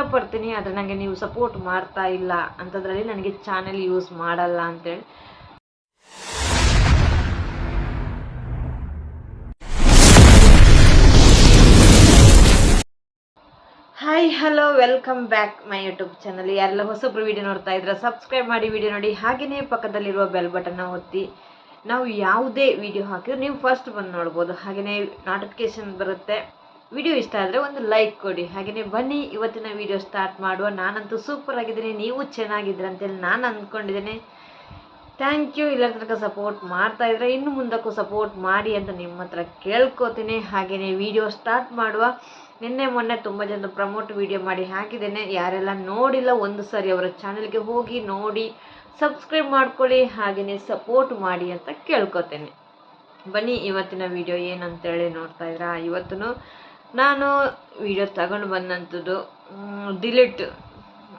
ಕಷ್ಟಪಡ್ತೀನಿ ಆದರೆ ನನಗೆ ನೀವು ಸಪೋರ್ಟ್ ಮಾಡ್ತಾ ಇಲ್ಲ ಅಂಥದ್ರಲ್ಲಿ ನನಗೆ ಚಾನೆಲ್ ಯೂಸ್ ಮಾಡಲ್ಲ ಅಂತೇಳಿ. Hi hello welcome back my YouTube channel ಯಾರೆಲ್ಲ ಹೊಸಬ್ರು ವಿಡಿಯೋ ನೋಡ್ತಾ ಇದ್ರೆ ಸಬ್ಸ್ಕ್ರೈಬ್ ಮಾಡಿ ವಿಡಿಯೋ ನೋಡಿ ಹಾಗೆಯೇ ಪಕ್ಕದಲ್ಲಿರುವ ಬೆಲ್ ಬಟನ್ನ ಒತ್ತಿ. ನಾವು ಯಾವುದೇ ವಿಡಿಯೋ ಹಾಕಿದ್ರೆ ನೀವು ಫಸ್ಟ್ ಬಂದು ನೋಡ್ಬೋದು. ಹಾಗೆಯೇ ನೋಟಿಫಿಕೇಶನ್ ಬರುತ್ತೆ. ವಿಡಿಯೋ ಇಷ್ಟ ಆದರೆ ಒಂದು ಲೈಕ್ ಕೊಡಿ. ಹಾಗೆಯೇ ಬನ್ನಿ, ಇವತ್ತಿನ ವಿಡಿಯೋ ಸ್ಟಾರ್ಟ್ ಮಾಡುವ. ನಾನಂತೂ ಸೂಪರ್ ಆಗಿದ್ದೀನಿ. ನೀವು ಚೆನ್ನಾಗಿದ್ದೀರ ಅಂತೇಳಿ ನಾನು ಅಂದ್ಕೊಂಡಿದ್ದೀನಿ. ಥ್ಯಾಂಕ್ ಯು ಇಲ್ಲರ ತನಕ ಸಪೋರ್ಟ್ ಮಾಡ್ತಾ ಇದ್ರೆ ಇನ್ನು ಮುಂದಕ್ಕೂ ಸಪೋರ್ಟ್ ಮಾಡಿ ಅಂತ ನಿಮ್ಮ ಹತ್ರ ಕೇಳ್ಕೊತೀನಿ. ಹಾಗೆಯೇ ವಿಡಿಯೋ ಸ್ಟಾರ್ಟ್ ಮಾಡುವ. ನಿನ್ನೆ ಮೊನ್ನೆ ತುಂಬ ಜನ ಪ್ರಮೋಟ್ ವಿಡಿಯೋ ಮಾಡಿ ಹಾಕಿದ್ದೇನೆ. ಯಾರೆಲ್ಲ ನೋಡಿಲ್ಲ, ಒಂದು ಸಾರಿ ಅವರ ಚಾನಲ್ಗೆ ಹೋಗಿ ನೋಡಿ ಸಬ್ಸ್ಕ್ರೈಬ್ ಮಾಡ್ಕೊಳ್ಳಿ. ಹಾಗೆಯೇ ಸಪೋರ್ಟ್ ಮಾಡಿ ಅಂತ ಕೇಳ್ಕೊತೇನೆ. ಬನ್ನಿ, ಇವತ್ತಿನ ವಿಡಿಯೋ ಏನಂತೇಳಿ ನೋಡ್ತಾ ಇದ್ದೀರಾ ಇವತ್ತು ನಾನು ವಿಡಿಯೋ ತಗೊಂಡು ಬಂದಂಥದ್ದು ಡಿಲೀಟ್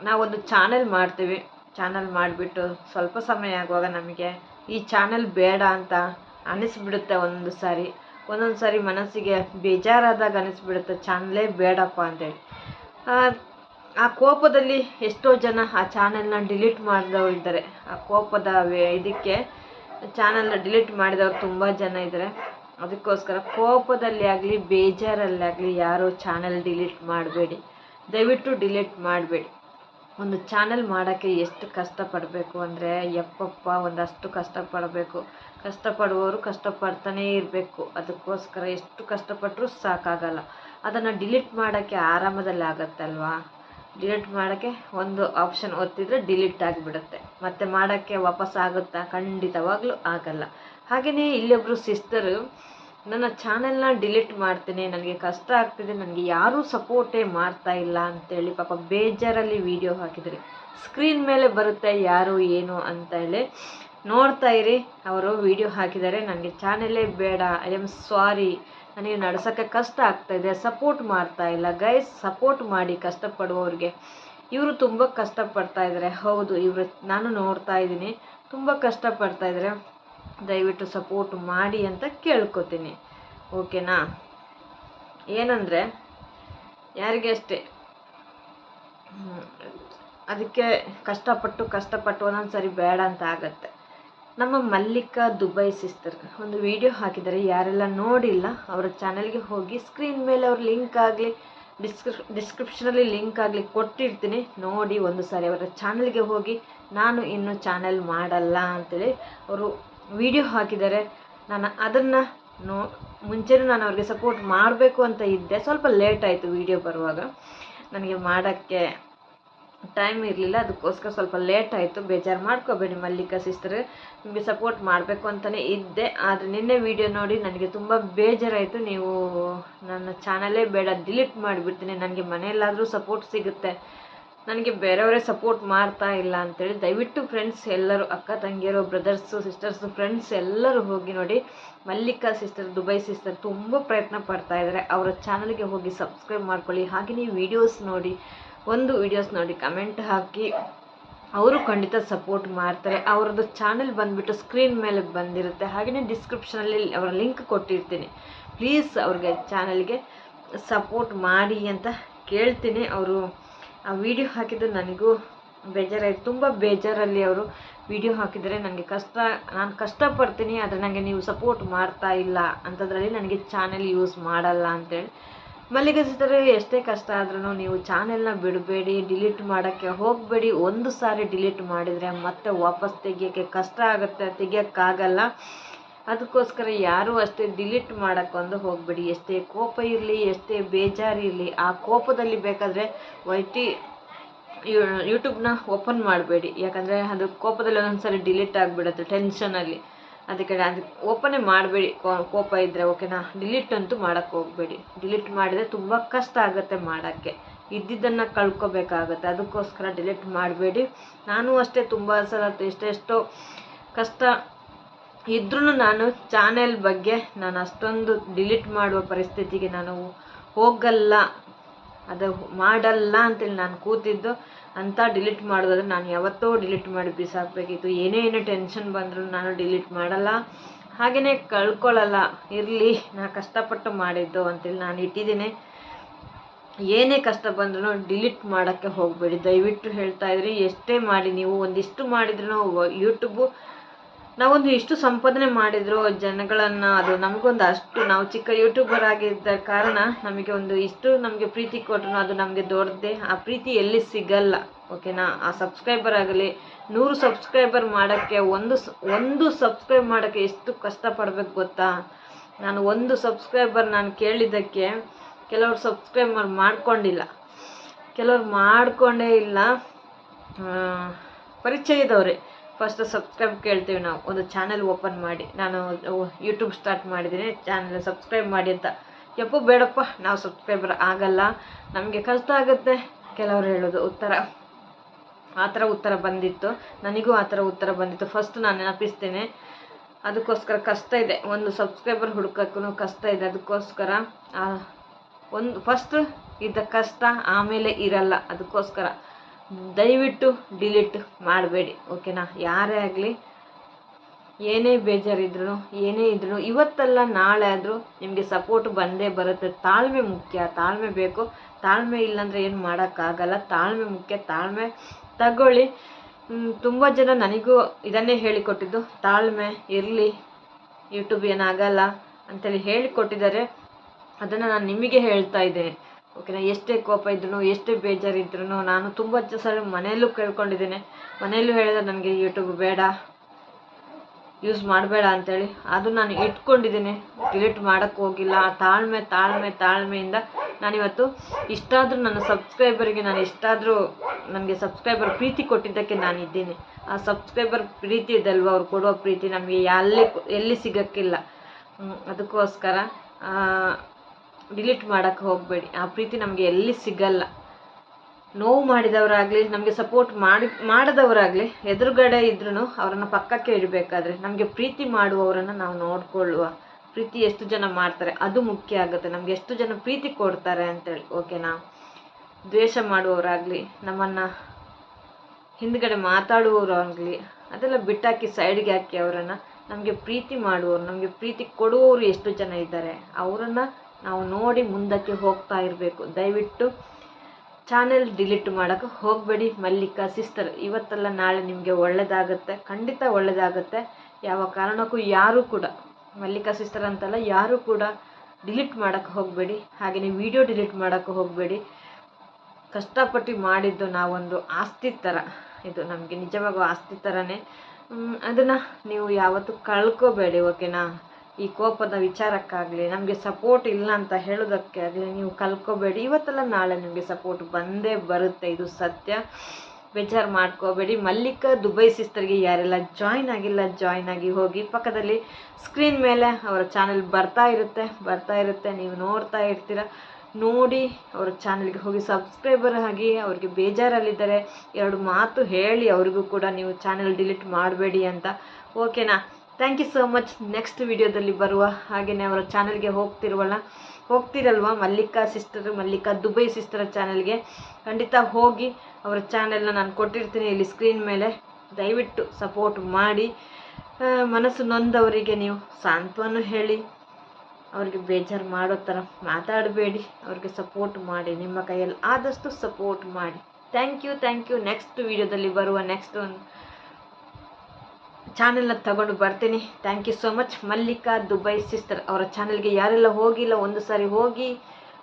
ನಾವೊಂದು ಚಾನೆಲ್ ಮಾಡ್ತೀವಿ. ಚಾನಲ್ ಮಾಡಿಬಿಟ್ಟು ಸ್ವಲ್ಪ ಸಮಯ ಆಗುವಾಗ ನಮಗೆ ಈ ಚಾನೆಲ್ ಬೇಡ ಅಂತ ಅನಿಸ್ಬಿಡುತ್ತೆ ಒಂದು ಸಾರಿ. ಒಂದೊಂದು ಸಾರಿ ಮನಸ್ಸಿಗೆ ಬೇಜಾರಾದಾಗ ಅನಿಸ್ಬಿಡುತ್ತೆ ಚಾನಲೇ ಬೇಡಪ್ಪ ಅಂತೇಳಿ. ಆ ಕೋಪದಲ್ಲಿ ಎಷ್ಟೋ ಜನ ಆ ಚಾನೆಲ್ನ ಡಿಲೀಟ್ ಮಾಡಿದವ್ರು ಇದ್ದಾರೆ. ಆ ಕೋಪದ ಇದಕ್ಕೆ ಚಾನಲ್ನ ಡಿಲೀಟ್ ಮಾಡಿದವ್ರು ತುಂಬ ಜನ ಇದ್ದಾರೆ. ಅದಕ್ಕೋಸ್ಕರ ಕೋಪದಲ್ಲಿ ಆಗಲಿ, ಬೇಜಾರಲ್ಲಿ ಆಗಲಿ ಯಾರೂ ಚಾನಲ್ ಡಿಲೀಟ್ ಮಾಡಬೇಡಿ. ದಯವಿಟ್ಟು ಡಿಲೀಟ್ ಮಾಡಬೇಡಿ. ಒಂದು ಚಾನಲ್ ಮಾಡೋಕ್ಕೆ ಎಷ್ಟು ಕಷ್ಟಪಡಬೇಕು ಅಂದರೆ ಎಪ್ಪಪ್ಪ ಒಂದಷ್ಟು ಕಷ್ಟಪಡಬೇಕು. ಕಷ್ಟಪಡುವವರು ಕಷ್ಟಪಡ್ತಾನೇ ಇರಬೇಕು. ಅದಕ್ಕೋಸ್ಕರ ಎಷ್ಟು ಕಷ್ಟಪಟ್ಟರೂ ಸಾಕಾಗಲ್ಲ. ಅದನ್ನು ಡಿಲೀಟ್ ಮಾಡೋಕ್ಕೆ ಆರಾಮದಲ್ಲಿ ಆಗುತ್ತಲ್ವಾ ಡಿಲೀಟ್ ಮಾಡೋಕ್ಕೆ ಒಂದು ಆಪ್ಷನ್ ಒತ್ತಿದ್ರೆ ಡಿಲೀಟ್ ಆಗಿಬಿಡುತ್ತೆ. ಮತ್ತೆ ಮಾಡೋಕ್ಕೆ ವಾಪಸ್ ಆಗುತ್ತಾ? ಖಂಡಿತವಾಗ್ಲೂ ಆಗಲ್ಲ. ಹಾಗೆಯೇ ಇಲ್ಲೊಬ್ಬರು ಸಿಸ್ಟರು ನನ್ನ ಚಾನೆಲ್ನ ಡಿಲೀಟ್ ಮಾಡ್ತೀನಿ, ನನಗೆ ಕಷ್ಟ ಆಗ್ತಿದೆ, ನನಗೆ ಯಾರೂ ಸಪೋರ್ಟೇ ಮಾಡ್ತಾ ಇಲ್ಲ ಅಂತೇಳಿ ಪಾಪ ಬೇಜಾರಲ್ಲಿ ವಿಡಿಯೋ ಹಾಕಿದ್ರಿ. ಸ್ಕ್ರೀನ್ ಮೇಲೆ ಬರುತ್ತೆ ಯಾರು, ಏನು ಅಂತ ಹೇಳಿ ನೋಡ್ತಾ ಇರಿ. ಅವರು ವಿಡಿಯೋ ಹಾಕಿದ್ದಾರೆ, ನನಗೆ ಚಾನೆಲ್ಲೇ ಬೇಡ. ಐ ಆಮ್ ಸಾರಿ ನನಗೆ ನಡ್ಸೋಕ್ಕೆ ಕಷ್ಟ ಆಗ್ತಾಯಿದೆ ಸಪೋರ್ಟ್ ಮಾಡ್ತಾ ಇಲ್ಲ. ಗೈಸ್ ಸಪೋರ್ಟ್ ಮಾಡಿ ಕಷ್ಟಪಡುವವ್ರಿಗೆ. ಇವರು ತುಂಬ ಕಷ್ಟಪಡ್ತಾ ಇದ್ದಾರೆ ಹೌದು, ಇವರು ನಾನು ನೋಡ್ತಾ ಇದ್ದೀನಿ. ತುಂಬ ಕಷ್ಟಪಡ್ತಾ ಇದ್ದಾರೆ ದಯವಿಟ್ಟು ಸಪೋರ್ಟ್ ಮಾಡಿ ಅಂತ ಕೇಳ್ಕೊತೀನಿ. ಓಕೆನಾ ಏನಂದರೆ, ಯಾರಿಗೆ ಅಷ್ಟೇ. ಅದಕ್ಕೆ ಕಷ್ಟಪಟ್ಟು ಕಷ್ಟಪಟ್ಟು ಒಂದೊಂದು ಸರಿ ಬೇಡ ಅಂತ ಆಗತ್ತೆ. ನಮ್ಮ ಮಲ್ಲಿಕಾ ದುಬೈ ಸಿಸ್ಟರ್ ಒಂದು ವಿಡಿಯೋ ಹಾಕಿದ್ದಾರೆ. ಯಾರೆಲ್ಲ ನೋಡಿಲ್ಲ, ಅವರ ಚಾನಲ್ಗೆ ಹೋಗಿ ಸ್ಕ್ರೀನ್ ಮೇಲೆ ಅವ್ರ ಲಿಂಕ್ ಆಗಲಿ ಡಿಸ್ಕ್ರಿಪ್ ಡಿಸ್ಕ್ರಿಪ್ಷನಲ್ಲಿ ಲಿಂಕ್ ಆಗಲಿ ಕೊಟ್ಟಿರ್ತೀನಿ. ನೋಡಿ ಒಂದು ಸಾರಿ ಅವರ ಚಾನಲ್ಗೆ ಹೋಗಿ, ನಾನು ಇನ್ನು ಚಾನಲ್ ಮಾಡಲ್ಲ ಅಂತೇಳಿ ಅವರು ವಿಡಿಯೋ ಹಾಕಿದ್ದಾರೆ. ನಾನು ಅದನ್ನು ನೋ, ಮುಂಚೆನೂ ನಾನು ಅವ್ರಿಗೆ ಸಪೋರ್ಟ್ ಮಾಡಬೇಕು ಅಂತ ಇದ್ದೆ. ಸ್ವಲ್ಪ ಲೇಟ್ ಆಯಿತು ವಿಡಿಯೋ ಬರುವಾಗ. ನನಗೆ ಮಾಡೋಕ್ಕೆ ಟೈಮ್ ಇರಲಿಲ್ಲ, ಅದಕ್ಕೋಸ್ಕರ ಸ್ವಲ್ಪ ಲೇಟ್ ಆಯಿತು. ಬೇಜಾರು ಮಾಡ್ಕೋಬೇಡಿ ಮಲ್ಲಿಕಾ ಸಿಸ್ಟರ್ ನಿಮಗೆ ಸಪೋರ್ಟ್ ಮಾಡಬೇಕು ಅಂತಲೇ ಇದ್ದೆ. ಆದರೆ ನಿನ್ನೆ ವಿಡಿಯೋ ನೋಡಿ ನನಗೆ ತುಂಬ ಬೇಜಾರಾಯಿತು. ನೀವು ನನ್ನ ಚಾನಲೇ ಬೇಡ ಡಿಲೀಟ್ ಮಾಡಿಬಿಡ್ತೀನಿ. ನನಗೆ ಮನೆಯಲ್ಲಾದರೂ ಸಪೋರ್ಟ್ ಸಿಗುತ್ತೆ. ನನಗೆ ಬೇರೆಯವರೇ ಸಪೋರ್ಟ್ ಮಾಡ್ತಾ ಇಲ್ಲ ಅಂತೇಳಿ ದಯವಿಟ್ಟು ಫ್ರೆಂಡ್ಸ್ ಎಲ್ಲರೂ, ಅಕ್ಕ ತಂಗಿಯರು ಬ್ರದರ್ಸು ಸಿಸ್ಟರ್ಸು ಫ್ರೆಂಡ್ಸ್ ಎಲ್ಲರೂ ಹೋಗಿ ನೋಡಿ ಮಲ್ಲಿಕಾ ಸಿಸ್ಟರ್ ದುಬೈ ಸಿಸ್ಟರ್ ತುಂಬ ಪ್ರಯತ್ನ ಪಡ್ತಾ ಇದ್ದಾರೆ. ಅವರ ಚಾನಲ್ಗೆ ಹೋಗಿ ಸಬ್ಸ್ಕ್ರೈಬ್ ಮಾಡ್ಕೊಳ್ಳಿ. ಹಾಗೆ ನೀವು ವಿಡಿಯೋಸ್ ನೋಡಿ ಒಂದು ವಿಡಿಯೋಸ್ ನೋಡಿ ಕಮೆಂಟ್ ಹಾಕಿ. ಅವರು ಖಂಡಿತ ಸಪೋರ್ಟ್ ಮಾಡ್ತಾರೆ. ಅವ್ರದ್ದು ಚಾನಲ್ ಬಂದುಬಿಟ್ಟು ಸ್ಕ್ರೀನ್ ಮೇಲೆ ಬಂದಿರುತ್ತೆ. ಹಾಗೆಯೇ ಡಿಸ್ಕ್ರಿಪ್ಷನಲ್ಲಿ ಅವರ ಲಿಂಕ್ ಕೊಟ್ಟಿರ್ತೀನಿ. ಪ್ಲೀಸ್ ಅವ್ರಿಗೆ ಚಾನಲ್ಗೆ ಸಪೋರ್ಟ್ ಮಾಡಿ ಅಂತ ಕೇಳ್ತೀನಿ. ಅವರು ಆ ವಿಡಿಯೋ ಹಾಕಿದ್ದು ನನಗೂ ಬೇಜಾರಾಯಿತು. ತುಂಬ ಬೇಜಾರಲ್ಲಿ ಅವರು ವಿಡಿಯೋ ಹಾಕಿದರೆ ನನಗೆ ಕಷ್ಟ, ನಾನು ಕಷ್ಟಪಡ್ತೀನಿ, ಆದರೆ ನನಗೆ ನೀವು ಸಪೋರ್ಟ್ ಮಾಡ್ತಾ ಇಲ್ಲ. ಅಂಥದ್ರಲ್ಲಿ ನನಗೆ ಚಾನೆಲ್ ಯೂಸ್ ಮಾಡಲ್ಲ ಅಂತೇಳಿ ಮಲ್ಲಿಗೆ ಸಿಸ್ಟರ್ ಎಷ್ಟೇ ಕಷ್ಟ ಆದ್ರೂ ನೀವು ಚಾನೆಲ್ನ ಬಿಡಬೇಡಿ ಡಿಲೀಟ್ ಮಾಡೋಕ್ಕೆ ಹೋಗಬೇಡಿ. ಒಂದು ಸಾರಿ ಡಿಲೀಟ್ ಮಾಡಿದರೆ ಮತ್ತೆ ವಾಪಸ್ ತೆಗಿಯೋಕ್ಕೆ ಕಷ್ಟ ಆಗುತ್ತೆ, ತೆಗಿಯೋಕ್ಕಾಗಲ್ಲ. ಅದಕ್ಕೋಸ್ಕರ ಯಾರೂ ಅಷ್ಟೇ ಡಿಲೀಟ್ ಮಾಡೋಕ್ಕೊಂದು ಹೋಗಬೇಡಿ. ಎಷ್ಟೇ ಕೋಪ ಇರಲಿ, ಎಷ್ಟೇ ಬೇಜಾರು ಇರಲಿ, ಆ ಕೋಪದಲ್ಲಿ ಬೇಕಾದರೆ ವೈಟಿ ಯೂಟ್ಯೂಬ್ನ ಓಪನ್ ಮಾಡಬೇಡಿ. ಯಾಕಂದರೆ ಅದು ಕೋಪದಲ್ಲಿ ಒಂದೊಂದು ಸಾರಿ ಡಿಲೀಟ್ ಆಗಿಬಿಡುತ್ತೆ ಟೆನ್ಷನಲ್ಲಿ ಅದಕ್ಕೆ ಅದು ಓಪನೇ ಮಾಡಬೇಡಿ. ಕೋಪ ಇದ್ದರೆ ಓಕೆನಾ ಡಿಲೀಟ್ ಅಂತೂ ಮಾಡೋಕ್ಕೆ ಹೋಗಬೇಡಿ. ಡಿಲೀಟ್ ಮಾಡಿದರೆ ತುಂಬ ಕಷ್ಟ ಆಗುತ್ತೆ ಮಾಡೋಕ್ಕೆ. ಇದ್ದಿದ್ದನ್ನು ಕಳ್ಕೊಬೇಕಾಗುತ್ತೆ. ಅದಕ್ಕೋಸ್ಕರ ಡಿಲೀಟ್ ಮಾಡಬೇಡಿ. ನಾನು ಅಷ್ಟೇ ತುಂಬ ಸಲ ಎಷ್ಟೆಷ್ಟೋ ಕಷ್ಟ ಇದ್ರೂ ನಾನು ಚಾನೆಲ್ ಬಗ್ಗೆ ನಾನು ಅಷ್ಟೊಂದು ಡಿಲೀಟ್ ಮಾಡುವ ಪರಿಸ್ಥಿತಿಗೆ ನಾನು ಹೋಗಲ್ಲ. ಅದು ಮಾಡಲ್ಲ ಅಂತೇಳಿ ನಾನು ಕೂತಿದ್ದು. ಅಂತ ಡಿಲೀಟ್ ಮಾಡೋದಾದ್ರೆ ನಾನು ಯಾವತ್ತೋ ಡಿಲೀಟ್ ಮಾಡಿ ಬಿಸಾಕಬೇಕಿತ್ತು. ಏನೇ ಏನೇ ಟೆನ್ಷನ್ ಬಂದರೂ ನಾನು ಡಿಲೀಟ್ ಮಾಡಲ್ಲ. ಹಾಗೆಯೇ ಕಳ್ಕೊಳ್ಳಲ್ಲ ಇರಲಿ, ನಾ ಕಷ್ಟಪಟ್ಟು ಮಾಡಿದ್ದು ಅಂತೇಳಿ ನಾನು ಇಟ್ಟಿದ್ದೀನಿ. ಏನೇ ಕಷ್ಟ ಬಂದ್ರೂ ಡಿಲೀಟ್ ಮಾಡೋಕ್ಕೆ ಹೋಗಬೇಡಿ. ದಯವಿಟ್ಟು ಹೇಳ್ತಾ ಇದ್ರಿ, ಎಷ್ಟೇ ಮಾಡಿ ನೀವು, ಒಂದಿಷ್ಟು ಮಾಡಿದ್ರೂ ಯೂಟ್ಯೂಬು ನಾವೊಂದು ಇಷ್ಟು ಸಂಪಾದನೆ ಮಾಡಿದ್ರು ಜನಗಳನ್ನು, ಅದು ನಮಗೊಂದು ಅಷ್ಟು, ನಾವು ಚಿಕ್ಕ ಯೂಟ್ಯೂಬರ್ ಆಗಿದ್ದ ಕಾರಣ ನಮಗೆ ಒಂದು ಇಷ್ಟು ನಮಗೆ ಪ್ರೀತಿ ಕೊಟ್ಟರು ಅದು ನಮಗೆ ದೊಡ್ಡದೆ. ಆ ಪ್ರೀತಿ ಎಲ್ಲಿ ಸಿಗಲ್ಲ, ಓಕೆನಾ? ಆ ಸಬ್ಸ್ಕ್ರೈಬರ್ ಆಗಲಿ, ನೂರು ಸಬ್ಸ್ಕ್ರೈಬರ್ ಮಾಡೋಕ್ಕೆ, ಒಂದು ಒಂದು ಸಬ್ಸ್ಕ್ರೈಬ್ ಮಾಡೋಕ್ಕೆ ಎಷ್ಟು ಕಷ್ಟಪಡ್ಬೇಕು ಗೊತ್ತಾ? ನಾನು ಒಂದು ಸಬ್ಸ್ಕ್ರೈಬರ್ ನಾನು ಕೇಳಿದ್ದಕ್ಕೆ ಕೆಲವರು ಸಬ್ಸ್ಕ್ರೈಬರ್ ಮಾಡ್ಕೊಂಡಿಲ್ಲ. ಕೆಲವ್ರು ಮಾಡಿಕೊಂಡೇ ಇಲ್ಲ. ಪರಿಚಯದವರೇ ಫಸ್ಟ್ ಸಬ್ಸ್ಕ್ರೈಬ್ ಕೇಳ್ತೀವಿ ನಾವು. ಒಂದು ಚಾನಲ್ ಓಪನ್ ಮಾಡಿ. ನಾನು ಯೂಟ್ಯೂಬ್ ಸ್ಟಾರ್ಟ್ ಮಾಡಿದ್ದೀನಿ. ಚಾನಲ್ ಸಬ್ಸ್ಕ್ರೈಬ್ ಮಾಡಿ ಅಂತ. ಯಪ್ಪು ಬೇಡಪ್ಪ, ನಾವು ಸಬ್ಸ್ಕ್ರೈಬರ್ ಆಗಲ್ಲ. ನಮಗೆ ಕಷ್ಟ ಆಗುತ್ತೆ. ಕೆಲವರು ಹೇಳೋದು ಉತ್ತರ. ಆ ಥರ ಉತ್ತರ ಬಂದಿತ್ತು. ನನಗೂ ಆ ಥರ ಉತ್ತರ ಬಂದಿತ್ತು. ಫಸ್ಟ್ ನಾನು ನೆನಪಿಸ್ತೇನೆ. ಅದಕ್ಕೋಸ್ಕರ ಕಷ್ಟ ಇದೆ. ಒಂದು ಸಬ್ಸ್ಕ್ರೈಬರ್ ಹುಡ್ಕೋಕ್ಕೂ ಕಷ್ಟ ಇದೆ. ಅದಕ್ಕೋಸ್ಕರ ಒಂದು ಫಸ್ಟ್ ಇದ್ದ ಕಷ್ಟ ಆಮೇಲೆ ಇರಲ್ಲ. ಅದಕ್ಕೋಸ್ಕರ. ದಯವಿಟ್ಟು ಡಿಲೀಟ್ ಮಾಡಬೇಡಿ, ಓಕೆನಾ? ಯಾರೇ ಆಗಲಿ, ಏನೇ ಬೇಜಾರಿದ್ರು, ಏನೇ ಇದ್ರು, ಇವತ್ತಲ್ಲ, ನಾಳೆ ಆದರೂ ನಿಮಗೆ ಸಪೋರ್ಟ್ ಬಂದೇ ಬರುತ್ತೆ. ತಾಳ್ಮೆ ಮುಖ್ಯ, ತಾಳ್ಮೆ ಬೇಕು. ತಾಳ್ಮೆ ಇಲ್ಲಾಂದರೆ ಏನು ಮಾಡೋಕ್ಕಾಗಲ್ಲ. ತಾಳ್ಮೆ ಮುಖ್ಯ, ತಾಳ್ಮೆ ತಗೊಳ್ಳಿ. ತುಂಬ ಜನ ನನಗೂ ಇದನ್ನೇ ಹೇಳಿಕೊಟ್ಟಿದ್ದು. ತಾಳ್ಮೆ ಇರಲಿ ಯೂಟ್ಯೂಬ್ ಏನಾಗಲ್ಲ ಅಂತೇಳಿ ಹೇಳಿಕೊಟ್ಟಿದ್ದಾರೆ. ಅದನ್ನು ನಾನು ನಿಮಗೆ ಹೇಳ್ತಾ ಇದ್ದೇನೆ. ಓಕೆನಾ? ಎಷ್ಟೇ ಕೋಪ ಇದ್ರೂ ಎಷ್ಟೇ ಬೇಜಾರಿದ್ರೂ ನಾನು ತುಂಬ ಸಲ ಮನೆಯಲ್ಲೂ ಕೇಳ್ಕೊಂಡಿದ್ದೀನಿ. ಮನೆಯಲ್ಲೂ ಹೇಳಿದೆ ನನಗೆ ಯೂಟ್ಯೂಬ್ ಬೇಡ ಯೂಸ್ ಮಾಡಬೇಡ ಅಂತೇಳಿ. ಅದು ನಾನು ಇಟ್ಕೊಂಡಿದ್ದೀನಿ. ಡಿಲೀಟ್ ಮಾಡೋಕ್ಕೆ ಹೋಗಿಲ್ಲ. ಆ ತಾಳ್ಮೆ ತಾಳ್ಮೆ, ತಾಳ್ಮೆಯಿಂದ ನಾನಿವತ್ತು ಇಷ್ಟಾದರೂ ನನ್ನ ಸಬ್ಸ್ಕ್ರೈಬರಿಗೆ ನಾನು ಇಷ್ಟಾದರೂ ನನಗೆ ಸಬ್ಸ್ಕ್ರೈಬರ್ ಪ್ರೀತಿ ಕೊಟ್ಟಿದ್ದಕ್ಕೆ ನಾನು ಇದ್ದೀನಿ ಆ ಸಬ್ಸ್ಕ್ರೈಬರ್ ಪ್ರೀತಿ ಇದಲ್ವ? ಅವ್ರು ಕೊಡುವ ಪ್ರೀತಿ ನಮಗೆ ಎಲ್ಲಿ ಎಲ್ಲಿ ಸಿಗೋಕ್ಕಿಲ್ಲ. ಅದಕ್ಕೋಸ್ಕರ ಡಿಲೀಟ್ ಮಾಡೋಕ್ಕೆ ಹೋಗಬೇಡಿ. ಆ ಪ್ರೀತಿ ನಮಗೆ ಎಲ್ಲಿ ಸಿಗಲ್ಲ. ನೋವು ಮಾಡಿದವರಾಗಲಿ, ನಮಗೆ ಸಪೋರ್ಟ್ ಮಾಡಿ, ಮಾಡಿದವರಾಗಲಿ, ಎದುರುಗಡೆ ಇದ್ರೂ ಅವರನ್ನು ಪಕ್ಕಕ್ಕೆ ಇಡಬೇಕಾದ್ರೆ ನಮಗೆ ಪ್ರೀತಿ ಮಾಡುವವರನ್ನು ನಾವು ನೋಡಿಕೊಳ್ಳುವ. ಪ್ರೀತಿ ಎಷ್ಟು ಜನ ಮಾಡ್ತಾರೆ, ಅದು ಮುಖ್ಯ ಆಗುತ್ತೆ. ನಮಗೆ ಎಷ್ಟು ಜನ ಪ್ರೀತಿ ಕೊಡ್ತಾರೆ ಅಂತೇಳಿ, ಓಕೆನಾ? ದ್ವೇಷ ಮಾಡುವವರಾಗಲಿ, ನಮ್ಮನ್ನು ಹಿಂದ್ಗಡೆ ಮಾತಾಡುವವರಾಗಲಿ, ಅದೆಲ್ಲ ಬಿಟ್ಟಾಕಿ, ಸೈಡ್ಗೆ ಹಾಕಿ ಅವರನ್ನು ನಮಗೆ ಪ್ರೀತಿ ಮಾಡುವವರು, ನಮಗೆ ಪ್ರೀತಿ ಕೊಡುವವರು ಎಷ್ಟು ಜನ ಇದ್ದಾರೆ, ಅವರನ್ನು ನಾವು ನೋಡಿ ಮುಂದಕ್ಕೆ ಹೋಗ್ತಾ ಇರಬೇಕು. ದಯವಿಟ್ಟು ಚಾನೆಲ್ ಡಿಲೀಟ್ ಮಾಡೋಕ್ಕೆ ಹೋಗಬೇಡಿ ಮಲ್ಲಿಕಾ ಸಿಸ್ಟರ್. ಇವತ್ತಲ್ಲ ನಾಳೆ ನಿಮಗೆ ಒಳ್ಳೆಯದಾಗುತ್ತೆ ಖಂಡಿತ ಒಳ್ಳೆಯದಾಗುತ್ತೆ ಯಾವ ಕಾರಣಕ್ಕೂ ಯಾರೂ ಕೂಡ, ಮಲ್ಲಿಕಾ ಸಿಸ್ಟರ್ ಅಂತಲ್ಲ ಯಾರೂ ಕೂಡ ಡಿಲೀಟ್ ಮಾಡೋಕ್ಕೆ ಹೋಗಬೇಡಿ. ಹಾಗೆಯೇ ವಿಡಿಯೋ ಡಿಲೀಟ್ ಮಾಡೋಕ್ಕೆ ಹೋಗಬೇಡಿ. ಕಷ್ಟಪಟ್ಟು ಮಾಡಿದ್ದು ನಾವೊಂದು ಆಸ್ತಿ ಥರ. ಇದು ನಮಗೆ ನಿಜವಾಗೂ ಆಸ್ತಿ ಥರನೇ. ಅದನ್ನು ನೀವು ಯಾವತ್ತೂ ಕಳ್ಕೋಬೇಡಿ, ಓಕೆನಾ? ಈ ಕೋಪದ ವಿಚಾರಕ್ಕಾಗಲಿ ನಮಗೆ ಸಪೋರ್ಟ್ ಇಲ್ಲ ಅಂತ ಹೇಳೋದಕ್ಕೆ ಆಗಲಿ ನೀವು ಕಲ್ಕೋಬೇಡಿ. ಇವತ್ತಲ್ಲ ನಾಳೆ ನಿಮಗೆ ಸಪೋರ್ಟ್ ಬಂದೇ ಬರುತ್ತೆ. ಇದು ಸತ್ಯ. ಬೇಜಾರು ಮಾಡ್ಕೋಬೇಡಿ. ಮಲ್ಲಿಕ ದುಬೈ ಸಿಸ್ತರಿಗೆ ಯಾರೆಲ್ಲ ಜಾಯ್ನ್ ಆಗಿಲ್ಲ ಜಾಯ್ನ್ ಆಗಿ ಹೋಗಿ ಪಕ್ಕದಲ್ಲಿ ಸ್ಕ್ರೀನ್ ಮೇಲೆ ಅವರ ಚಾನೆಲ್ ಬರ್ತಾ ಇರುತ್ತೆ ಬರ್ತಾ ಇರುತ್ತೆ. ನೀವು ನೋಡ್ತಾ ಇರ್ತೀರ. ನೋಡಿ ಅವರ ಚಾನಲ್ಗೆ ಹೋಗಿ ಸಬ್ಸ್ಕ್ರೈಬರ್ ಆಗಿ ಅವ್ರಿಗೆ ಬೇಜಾರಲ್ಲಿದ್ದಾರೆ. ಎರಡು ಮಾತು ಹೇಳಿ ಅವ್ರಿಗೂ ಕೂಡ ನೀವು ಚಾನೆಲ್ ಡಿಲೀಟ್ ಮಾಡಬೇಡಿ ಅಂತ. ಓಕೆನಾ thank you so much next ವಿಡಿಯೋದಲ್ಲಿ ಬರುವ ಹಾಗೆಯೇ ಅವರ ಚಾನಲ್ಗೆ ಹೋಗ್ತಿರುವಲ್ಲ, ಹೋಗ್ತಿರಲ್ವ? Mallika sister Mallika Dubai sister ಚಾನಲ್ಗೆ ಖಂಡಿತ ಹೋಗಿ ಅವರ ಚಾನೆಲ್ನ ನಾನು ಕೊಟ್ಟಿರ್ತೀನಿ. ಇಲ್ಲಿ ಸ್ಕ್ರೀನ್ ಮೇಲೆ ದಯವಿಟ್ಟು ಸಪೋರ್ಟ್ ಮಾಡಿ. ಮನಸ್ಸು ನೊಂದವರಿಗೆ ನೀವು ಸಾಂತ್ವನ ಹೇಳಿ. ಅವರಿಗೆ ಬೇಜಾರು ಮಾಡೋ ಥರ ಮಾತಾಡಬೇಡಿ. ಅವ್ರಿಗೆ ಸಪೋರ್ಟ್ ಮಾಡಿ, ನಿಮ್ಮ ಕೈಯಲ್ಲಿ ಆದಷ್ಟು ಸಪೋರ್ಟ್ ಮಾಡಿ. Thank you thank you next ವೀಡಿಯೋದಲ್ಲಿ ಬರುವ ನೆಕ್ಸ್ಟ್ ಒಂದು ಚಾನೆಲ್ನ ತಗೊಂಡು ಬರ್ತೀನಿ. Thank you so much Mallika, Dubai sister ಅವರ ಚಾನೆಲ್ಗೆ ಯಾರೆಲ್ಲ ಹೋಗಿಲ್ಲ, ಒಂದು ಸಾರಿ ಹೋಗಿ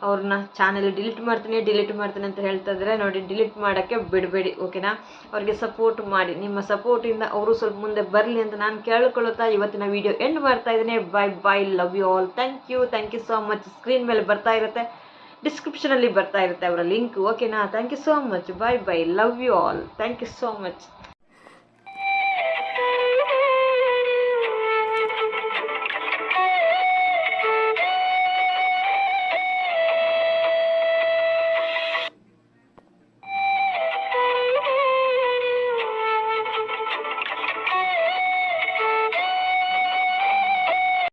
ಅವ್ರನ್ನ ಚಾನೆಲ್ ಡಿಲೀಟ್ ಮಾಡ್ತೀನಿ ಡಿಲೀಟ್ ಮಾಡ್ತೀನಿ ಅಂತ ಹೇಳ್ತಾ ಇದ್ರೆ ನೋಡಿ ಡಿಲೀಟ್ ಮಾಡೋಕ್ಕೆ ಬಿಡಬೇಡಿ ಓಕೆನಾ ಅವ್ರಿಗೆ ಸಪೋರ್ಟ್ ಮಾಡಿ. ನಿಮ್ಮ ಸಪೋರ್ಟಿಂದ ಅವರು ಸ್ವಲ್ಪ ಮುಂದೆ ಬರಲಿ ಅಂತ ನಾನು ಕೇಳ್ಕೊಳ್ಳುತ್ತಾ ಇವತ್ತಿನ ವಿಡಿಯೋ ಎಂಡ್ ಮಾಡ್ತಾ ಇದ್ದೀನಿ. Bye bye love you all thank you thank you so much screen ಮೇಲೆ ಬರ್ತಾ ಇರುತ್ತೆ. ಡಿಸ್ಕ್ರಿಪ್ಷನಲ್ಲಿ ಬರ್ತಾ ಇರುತ್ತೆ ಅವರ ಲಿಂಕ್ ಓಕೆನಾ thank you so much bye bye love you all thank you so much